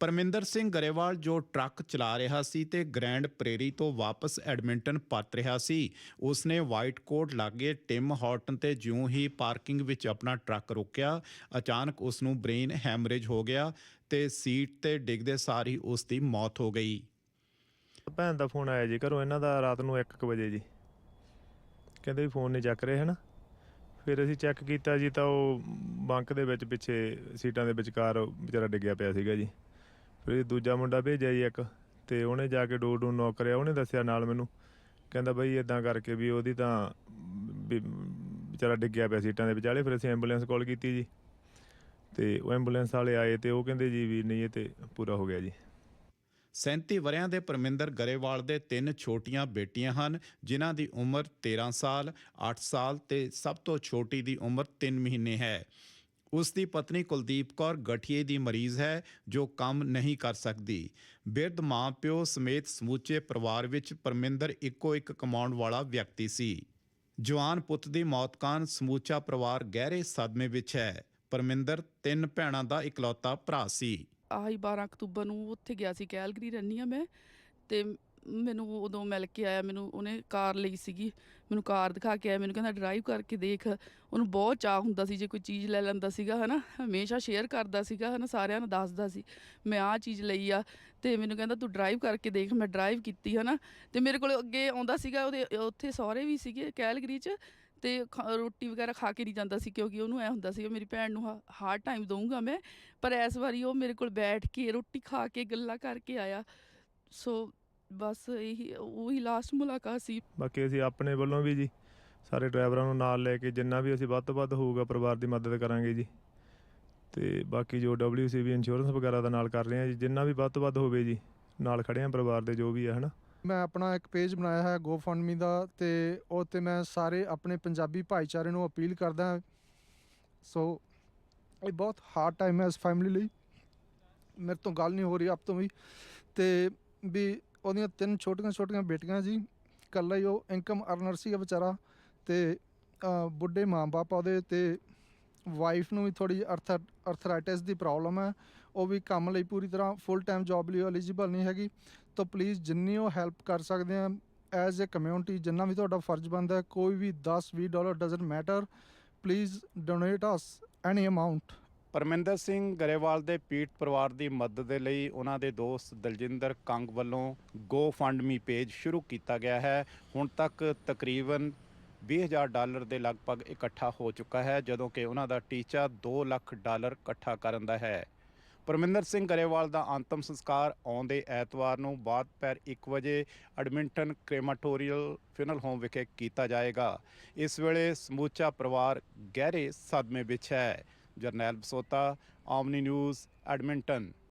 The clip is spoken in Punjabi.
ਪਰਮਿੰਦਰ ਸਿੰਘ ਗਰੇਵਾਲ ਜੋ ਟਰੱਕ ਚਲਾ ਰਿਹਾ ਸੀ ਤੇ ਗ੍ਰੈਂਡ ਪ੍ਰੇਰੀ ਤੋਂ ਵਾਪਸ ਐਡਮਿੰਟਨ ਪਰਤ ਰਿਹਾ ਸੀ, ਉਸਨੇ ਵਾਈਟ ਕੋਟ ਲਾਗੇ ਟਿਮ ਹਾਰਟਨ ਤੇ ਜਿਉਂ ਹੀ ਪਾਰਕਿੰਗ ਵਿੱਚ ਆਪਣਾ ਟਰੱਕ ਰੋਕਿਆ, ਅਚਾਨਕ ਉਸ ਨੂੰ ਬ੍ਰੇਨ ਹੈਮਰੇਜ ਹੋ ਗਿਆ ਤੇ ਸੀਟ ਤੇ ਡਿੱਗਦੇ ਸਾਰ ਹੀ ਉਸ ਦੀ ਮੌਤ ਹੋ ਗਈ। ਭੈਣ ਦਾ ਫੋਨ ਆਇਆ ਜੀ ਘਰੋਂ, ਇਹਨਾਂ ਦਾ ਰਾਤ ਨੂੰ 1:00 ਵਜੇ ਜੀ। ਕਹਿੰਦੇ ਵੀ ਫੋਨ ਨਹੀਂ ਚੱਕ ਰਹੇ, ਹਨ? ਫਿਰ ਅਸੀਂ ਚੈੱਕ ਕੀਤਾ ਜੀ ਤਾਂ ਉਹ ਬੰਕ ਦੇ ਵਿੱਚ ਪਿੱਛੇ ਸੀਟਾਂ ਦੇ ਵਿਚਕਾਰ ਵਿਚਾਰਾ ਡਿੱਗਿਆ ਪਿਆ ਸੀਗਾ ਜੀ। ਫਿਰ ਦੂਜਾ ਮੁੰਡਾ ਭੇਜਿਆ ਜੀ ਇੱਕ, ਤੇ ਉਹਨੇ ਜਾ ਕੇ ਡੋਰ ਡੋਰ ਨੌਕ ਕਰਿਆ, ਉਹਨੇ ਦੱਸਿਆ ਨਾਲ ਮੈਨੂੰ। ਕਹਿੰਦਾ ਬਈ ਇਦਾਂ ਕਰਕੇ ਵੀ ਉਹਦੀ ਤਾਂ ਵੀ ਵਿਚਾਰਾ ਡਿੱਗਿਆ ਪਿਆ ਸੀਟਾਂ ਦੇ ਵਿਚਾਲੇ, ਫਿਰ ਅਸੀਂ ਐਂਬੂਲੈਂਸ ਕਾਲ ਕੀਤੀ ਜੀ। ਤੇ ਉਹ ਐਂਬੂਲੈਂਸ ਵਾਲੇ ਆਏ ਤੇ ਉਹ ਕਹਿੰਦੇ ਜੀ ਵੀ ਨਹੀਂ, ਇਹ ਤੇ ਪੂਰਾ ਹੋ ਗਿਆ ਜੀ। 37 ਵਰਿਆਂ ਦੇ ਪਰਮਿੰਦਰ ਗਰੇਵਾਲ ਦੇ ਤਿੰਨ ਛੋਟੀਆਂ ਬੇਟੀਆਂ ਹਨ, ਜਿਨ੍ਹਾਂ ਦੀ ਉਮਰ 13 ਸਾਲ 8 ਸਾਲ ਤੇ ਸਭ ਤੋਂ ਛੋਟੀ ਦੀ ਉਮਰ 3 ਮਹੀਨੇ ਹੈ। ਉਸ ਦੀ ਪਤਨੀ ਕੁਲਦੀਪ ਕੌਰ ਗਠੀਏ ਦੀ ਮਰੀਜ਼ ਹੈ, ਜੋ ਕੰਮ ਨਹੀਂ ਕਰ ਸਕਦੀ। ਬਿਰਧ ਮਾਂ ਪਿਓ ਸਮੇਤ ਸਮੁੱਚੇ ਪਰਿਵਾਰ ਵਿੱਚ ਪਰਮਿੰਦਰ ਇੱਕੋ ਇੱਕ ਕਮਾਉਣ ਵਾਲਾ ਵਿਅਕਤੀ ਸੀ। ਜਵਾਨ ਪੁੱਤ ਦੀ ਮੌਤ ਕਾਰਨ ਸਮੁੱਚਾ ਪਰਿਵਾਰ ਗਹਿਰੇ ਸਦਮੇ ਵਿੱਚ ਹੈ। ਪਰਮਿੰਦਰ ਤਿੰਨ ਭੈਣਾਂ ਦਾ ਇਕਲੌਤਾ ਭਰਾ ਸੀ। ਆਹੀ 12 ਅਕਤੂਬਰ ਨੂੰ ਉੱਥੇ ਗਿਆ ਸੀ, ਕੈਲਗਰੀ ਰਹਿੰਦੀ ਹਾਂ ਮੈਂ। ਤੇ ਮੈਨੂੰ ਉਦੋਂ ਮਿਲ ਕੇ ਆਇਆ, ਮੈਨੂੰ ਉਹਨੇ ਕਾਰ ਲਈ ਸੀਗੀ, ਮੈਨੂੰ ਕਾਰ ਦਿਖਾ ਕੇ ਆਇਆ, ਮੈਨੂੰ ਕਹਿੰਦਾ ਡਰਾਈਵ ਕਰਕੇ ਦੇਖ। ਉਹਨੂੰ ਬਹੁਤ ਚਾਹ ਹੁੰਦਾ ਸੀ, ਜੇ ਕੋਈ ਚੀਜ਼ ਲੈ ਲੈਂਦਾ ਸੀਗਾ, ਹਨਾ, ਹਮੇਸ਼ਾ ਸ਼ੇਅਰ ਕਰਦਾ ਸੀਗਾ, ਹਨਾ, ਸਾਰਿਆਂ ਨੂੰ ਦੱਸਦਾ ਸੀ, ਮੈਂ ਆਹ ਚੀਜ਼ ਲਈ ਆ। ਤੇ ਮੈਨੂੰ ਕਹਿੰਦਾ ਤੂੰ ਡਰਾਈਵ ਕਰਕੇ ਦੇਖ, ਮੈਂ ਡਰਾਈਵ ਕੀਤੀ, ਹਨਾ। ਤੇ ਮੇਰੇ ਕੋਲ ਅੱਗੇ ਆਉਂਦਾ ਸੀਗਾ, ਉਹਦੇ, ਉੱਥੇ ਸਹੁਰੇ ਵੀ ਸੀਗੇ ਕੈਲਗਰੀ 'ਚ, ਤੇ ਖਾ- ਰੋਟੀ ਵਗੈਰਾ ਖਾ ਕੇ ਨਹੀਂ ਜਾਂਦਾ ਸੀ, ਕਿਉਂਕਿ ਉਹਨੂੰ ਐ ਹੁੰਦਾ ਸੀ ਮੇਰੀ ਭੈਣ ਨੂੰ ਹਾਰ ਟਾਈਮ ਦਊਂਗਾ ਮੈਂ। ਪਰ ਇਸ ਵਾਰੀ ਉਹ ਮੇਰੇ ਕੋਲ ਬੈਠ ਕੇ ਰੋਟੀ ਖਾ ਕੇ ਗੱਲਾਂ ਕਰਕੇ ਆਇਆ। ਸੋ ਬਸ ਇਹੀ ਉਹੀ ਲਾਸਟ ਮੁਲਾਕਾਤ ਸੀ। ਬਾਕੀ ਅਸੀਂ ਆਪਣੇ ਵੱਲੋਂ ਵੀ ਜੀ ਸਾਰੇ ਡਰਾਈਵਰਾਂ ਨੂੰ ਨਾਲ ਲੈ ਕੇ ਜਿੰਨਾ ਵੀ ਅਸੀਂ ਵੱਧ ਤੋਂ ਵੱਧ ਹੋਊਗਾ ਪਰਿਵਾਰ ਦੀ ਮਦਦ ਕਰਾਂਗੇ ਜੀ। ਤੇ ਬਾਕੀ ਜੋ WCB ਇੰਸ਼ੋਰੈਂਸ ਵਗੈਰਾ ਦਾ ਨਾਲ ਕਰ ਰਹੇ ਹਾਂ ਜੀ ਜਿੰਨਾ ਵੀ ਵੱਧ ਤੋਂ ਵੱਧ ਹੋਵੇ ਜੀ ਨਾਲ ਖੜੇ ਹਾਂ ਪਰਿਵਾਰ ਦੇ ਜੋ ਵੀ ਹੈ ਹਨਾ। ਮੈਂ ਆਪਣਾ ਇੱਕ ਪੇਜ ਬਣਾਇਆ ਹੈ GoFundMe ਦਾ ਤੇ ਉਹ ਤੇ ਮੈਂ ਸਾਰੇ ਆਪਣੇ ਪੰਜਾਬੀ ਭਾਈਚਾਰੇ ਨੂੰ ਅਪੀਲ ਕਰਦਾ ਹਾਂ। ਸੋ ਇਹ ਬਹੁਤ ਹਾਰਡ ਟਾਈਮ ਹੈ ਇਸ ਫੈਮਿਲੀ ਲਈ। ਮੇਰੇ ਤੋਂ ਗੱਲ ਨਹੀਂ ਹੋ ਰਹੀ ਆਪ ਤੋਂ ਵੀ। ਤੇ ਵੀ ਉਹਦੀਆਂ ਤਿੰਨ ਛੋਟੀਆਂ ਛੋਟੀਆਂ ਬੇਟੀਆਂ ਜੀ, ਇਕੱਲਾ ਹੀ ਉਹ ਇਨਕਮ ਅਰਨਰ ਸੀਗਾ ਵਿਚਾਰਾ ਤੇ ਬੁੱਢੇ ਮਾਂ-ਬਾਪ ਉਹਦੇ ਤੇ ਵਾਈਫ ਨੂੰ ਵੀ ਥੋੜੀ ਅਰਥਰਾਈਟਿਸ ਦੀ ਪ੍ਰੋਬਲਮ ਹੈ। ਉਹ ਵੀ ਕੰਮ ਲਈ ਪੂਰੀ ਤਰ੍ਹਾਂ ਫੁੱਲ ਟਾਈਮ ਜੌਬ ਲਈ ਐਲੀਜੀਬਲ ਨਹੀਂ ਹੈਗੀ। ਤਾਂ ਪਲੀਜ਼ ਜਿੰਨੀ ਉਹ ਹੈਲਪ ਕਰ ਸਕਦੇ ਆ ਐਜ਼ ਅ ਕਮਿਊਨਿਟੀ ਜਿੰਨਾ ਵੀ ਤੁਹਾਡਾ ਫਰਜ਼ ਬਣਦਾ ਕੋਈ ਵੀ 10 20 dollar doesn't matter please donate us any amount Parminder Singh Grewal ਦੇ ਪੀੜਤ ਪਰਿਵਾਰ ਦੀ ਮਦਦ ਦੇ ਲਈ ਉਹਨਾਂ ਦੇ ਦੋਸਤ ਦਲਜਿੰਦਰ ਕੰਗ ਵੱਲੋਂ ਗੋ ਫੰਡ ਮੀ ਪੇਜ ਸ਼ੁਰੂ ਕੀਤਾ ਗਿਆ ਹੈ। ਹੁਣ ਤੱਕ ਤਕਰੀਬਨ 20000 ਡਾਲਰ ਦੇ ਲਗਭਗ ਇਕੱਠਾ ਹੋ ਚੁੱਕਾ ਹੈ, ਜਦੋਂ ਕਿ ਉਹਨਾਂ ਦਾ ਟੀਚਾ 2 ਲੱਖ ਡਾਲਰ ਇਕੱਠਾ ਕਰਨ ਦਾ ਹੈ। ਪਰਮਿੰਦਰ ਸਿੰਘ ਗਰੇਵਾਲ ਦਾ ਅੰਤਮ ਸੰਸਕਾਰ ਆਉਂਦੇ ਐਤਵਾਰ ਨੂੰ ਬਾਅਦ ਪੈਰ 1 ਵਜੇ ਐਡਮਿੰਟਨ ਕ੍ਰੇਮਾਟੋਰੀਅਲ ਫਿਨਲ ਹੋਮ ਵਿਖੇ ਕੀਤਾ ਜਾਏਗਾ। ਇਸ ਵੇਲੇ ਸਮੂਚਾ ਪਰਿਵਾਰ ਗਹਿਰੇ ਸਦਮੇ ਵਿੱਚ ਹੈ। Jarnail Basota Omni News Edmonton.